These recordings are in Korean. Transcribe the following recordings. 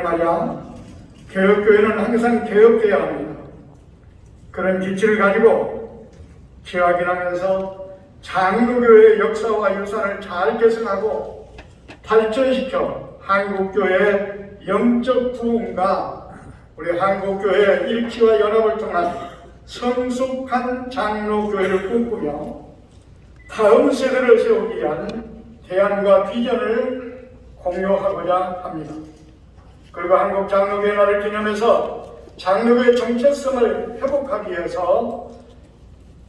말이야. 개혁교회는 항상 개혁돼야 합니다. 그런 기치를 가지고 재확인하면서 장로교회의 역사와 유산을 잘 계승하고 발전시켜 한국교회의 영적 부흥과 우리 한국교회의 일치와 연합을 통한 성숙한 장로교회를 꿈꾸며 다음 세대를 세우기 위한 대안과 비전을 공유하고자 합니다. 그리고 한국 장로교회 날을 기념해서 장로교의 정체성을 회복하기 위해서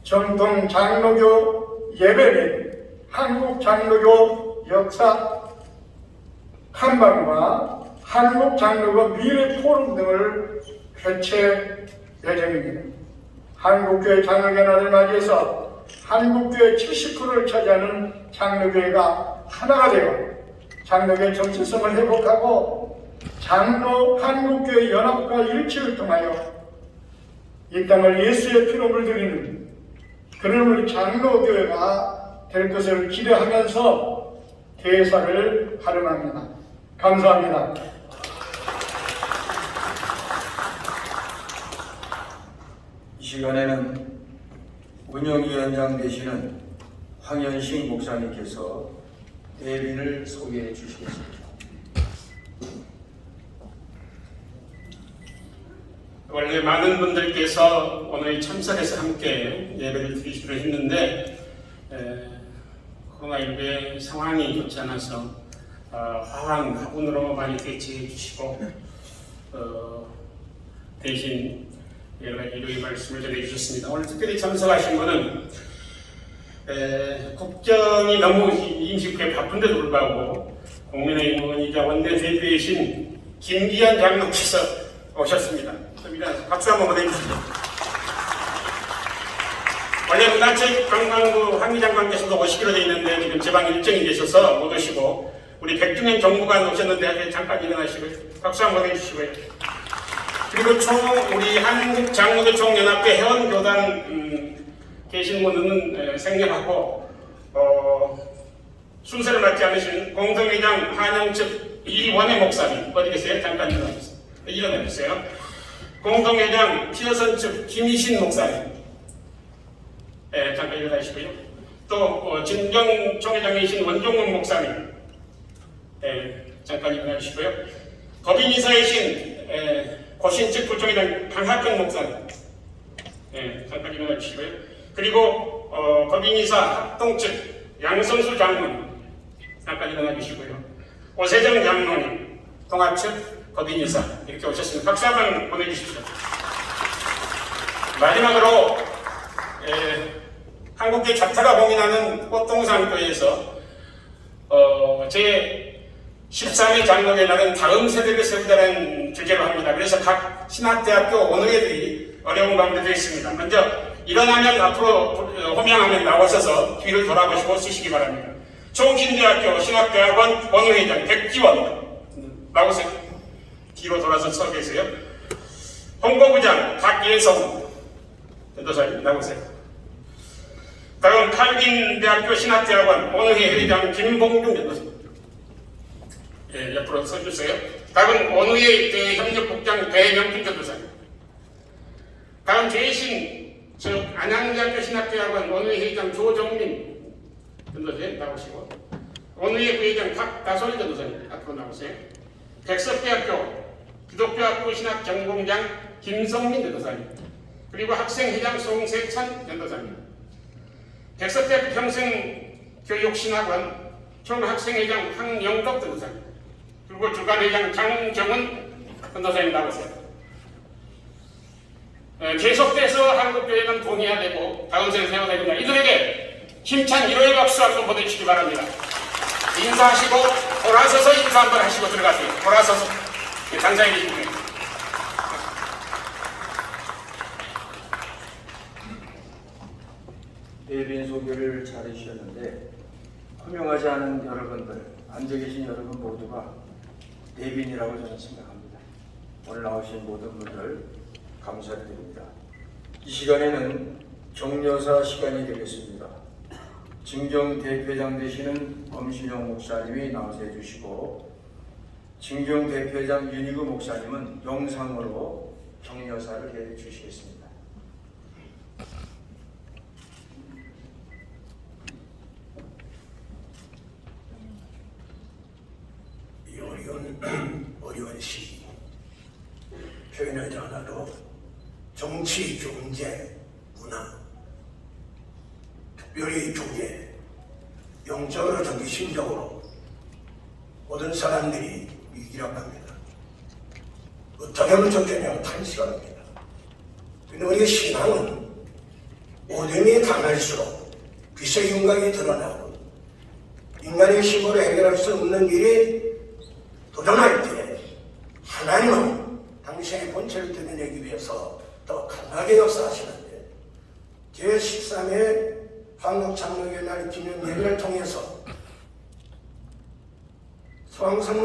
정통 장로교 예배 및 한국 장로교 역사 탐방과 한국 장로교 미래 포럼 등을 개최 예정입니다. 한국교회 장로교 날을 맞이해서 한국교회 70%를 차지하는 장로교회가 하나가 되어 장로교의 정체성을 회복하고 장로 한국교회 연합과 일치를 통하여 이 땅을 예수의 피로 물들이는 그런 우리 장로교회가 될 것을 기대하면서 대사를 발언합니다. 감사합니다. 이 시간에는 운영위원장 되시는 황현식 목사님께서 대빈을 소개해 주시겠습니다. 원래 많은 분들께서 오늘 참석해서 함께 예배를 드리기로 했는데 에, 코로나19의 상황이 좋지 않아서 어, 화한 화분으로 많이 대체해 주시고 어, 대신 여러 가지 말씀을 전해주셨습니다. 오늘 특별히 참석하신 분은 에, 국정이 너무 임시국에 바쁜데도 불구하고 국민의힘 의원이자 원내대표이신 김기현 장로께서 오셨습니다. 좀 일어나서 박수 한번 보내주시죠. 원래 문화체 관광부 황미 장관께서도 오시기로 돼 있는데 지금 제방 일정이 되셔서 못 오시고 우리 백중현 정무관 오셨는데 잠깐 일어나시고요. 박수 한번 보내주시고요. 그리고 총 우리 한국 장로교 총연합회 회원교단 음, 계신 분은 에, 생략하고 어, 순서를 맞지 않으신 공동회장 한영측 이원혜 목사님 어디 계세요? 잠깐 일어나주세요. 일어나주세요. 공동회장 피어선 측 김희신 목사님 예, 잠깐 일어나시고요. 또 어, 진경 총회장이신 원종문 목사님 예, 잠깐 일어나시고요. 법인이사이신 예, 고신 측 부총회장 강학근 목사님 예, 잠깐 일어나 주시고요. 그리고 어, 법인이사 합동 측 양성수 장군 잠깐 일어나 주시고요. 오세정 장로님 통합 측 법인이사 이렇게 오셨습니다. 박수 한번 보내주십시오. 마지막으로 에, 한국계 자타가 공인하는 꽃동산교회에서 어, 제 13회 장로회 날은 다음 세대를 세우자는 주제로 합니다. 그래서 각 신학대학교 원어회들이 어려운 가운데도 있습니다. 먼저 일어나면 앞으로 호명하면 나오셔서 뒤를 돌아보시고 쓰시기 바랍니다. 총신대학교 신학대학원 원어회장 백지원 나오세요. 뒤로 돌아서 서 계세요. 홍보부장 박예성 전도사님 나오세요. 다음 칼빈 대학교 신학대학원 원어회 회장 김봉중 전도사님 예, 옆으로 서주세요. 다음 원우의 대협력국장 배명준 전도사님. 다음 재신 즉 안양대학교 신학대학원 원우의 회장 조정민 전도사님 나오시고 원우의 부회장 박다솔 전도사님 앞으로 나오세요. 백석대학교 기독교학부 신학 전공장 김성민 전도사님 그리고 학생회장 송세찬 전도사님 백석대학교 평생교육신학원 총학생회장 황영덕 전도사님 그리고 주간회장 장정은 전도사님 나오세요. 에, 계속돼서 한국교회는 동의해야 되고 생에 세워야 됩니다. 이들에게 힘찬 위로의 박수 한번 보내주시기 바랍니다. 인사하시고 돌아서서 인사 한번 하시고 들어가세요. 돌아서서 예, 장사에 계시고요. 대빈 소개를 잘 해주셨는데 허명하지 않은 여러분들, 앉아 계신 여러분 모두가 대빈이라고 저는 생각합니다. 오늘 나오신 모든 분들 감사드립니다. 이 시간에는 종려사 시간이 되겠습니다. 진경 대표장 되시는 엄신영 목사님이 나와서 해주시고 진경 대표회장 윤희구 목사님은 영상으로 격려사를 해 주시겠습니다. 이 어려운 어려운 시기 표현하지 않아도 정치, 경제, 문화, 특별히 교계, 영적으로 정기 심적으로 모든 사람들이 위기라고 합니다. 어떻게 하면 좋겠냐고 탄식합니다. 근데 우리의 신앙은 어둠이 강할수록 빛의 윤곽이 드러나고 인간의 힘으로 해결할 수 없는 일이 도전할 때 하나님은 당신의 본체를 드러내기 위해서 더 강하게 역사하시는데 제13회 한국 장로교 날 기념 예배를 통해서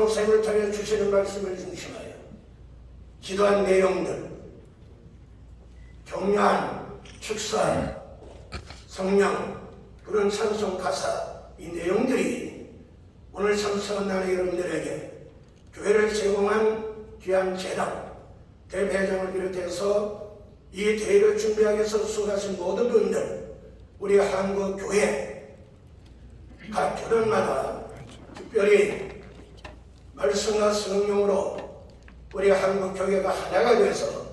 목사님을 통해 주시는 말씀을 중심하여 기도한 내용들 격려한 축사 성령 그런 찬송 가사 이 내용들이 오늘 참석한 나의 여러분들에게 교회를 제공한 귀한 재단 대회장을 비롯해서 이 대회를 준비하기 위해서 수고하신 모든 분들 우리 한국 교회 각 교단마다 특별히 말씀과 성령으로 우리 한국 교회가 하나가 돼서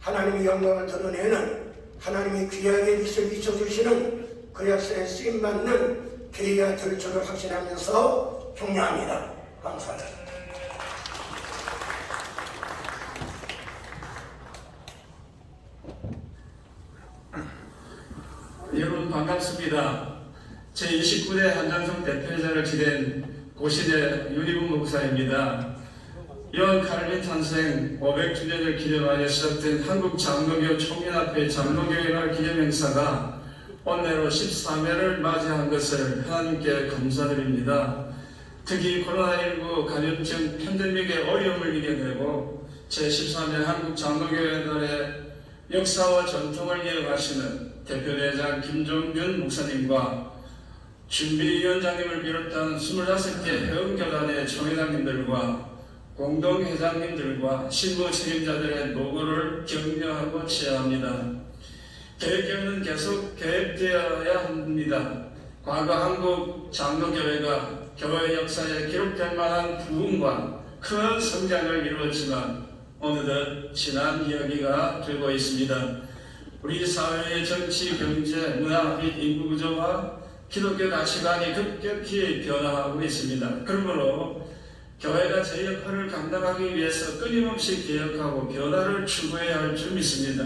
하나님의 영광을 드러내는 하나님의 귀하게 빛을 비춰주시는 그 역사에 쓰임받는 교회가 될 줄을 확신하면서 격려합니다. 감사합니다. 여러분 반갑습니다. 제29대 한장성 대표회장을 지낸 고시대 윤희국 목사입니다. 이번 칼빈 탄생 500주년을 기념하여 시작된 한국 장로교 총연합회 장로교회날 기념행사가 올해로 13회를 맞이한 것을 하나님께 감사드립니다. 특히 코로나19 감염증 팬데믹의 어려움을 이겨내고 제13회 한국 장로교회 날의 역사와 전통을 이어가시는 대표회장 김종균 목사님과 준비위원장님을 비롯한 25개 회원교단의 총회장님들과 공동회장님들과 실무 책임자들의 노고를 격려하고 치하합니다. 계획경은 계속 계획되어야 합니다. 과거 한국 장로교회가 교회 역사에 기록될 만한 부흥과 큰 성장을 이루었지만 어느덧 지난 이야기가 되고 있습니다. 우리 사회의 정치, 경제, 문화 및 인구 구조와 기독교 가치관이 급격히 변화하고 있습니다. 그러므로 교회가 제 역할을 감당하기 위해서 끊임없이 개혁하고 변화를 추구해야 할 줄 믿습니다.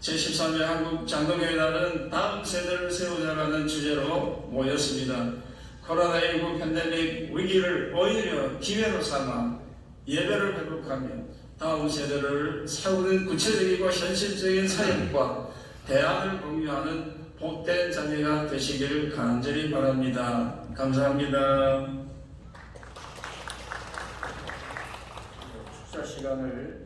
제13회 한국 장로교회단은 다음 세대를 세우자라는 주제로 모였습니다. 코로나19 팬데믹 위기를 오히려 기회로 삼아 예배를 회복하며 다음 세대를 세우는 구체적이고 현실적인 사역과 대안을 공유하는 복된 자녀가 되시기를 간절히 바랍니다. 감사합니다. 축사 시간을 좀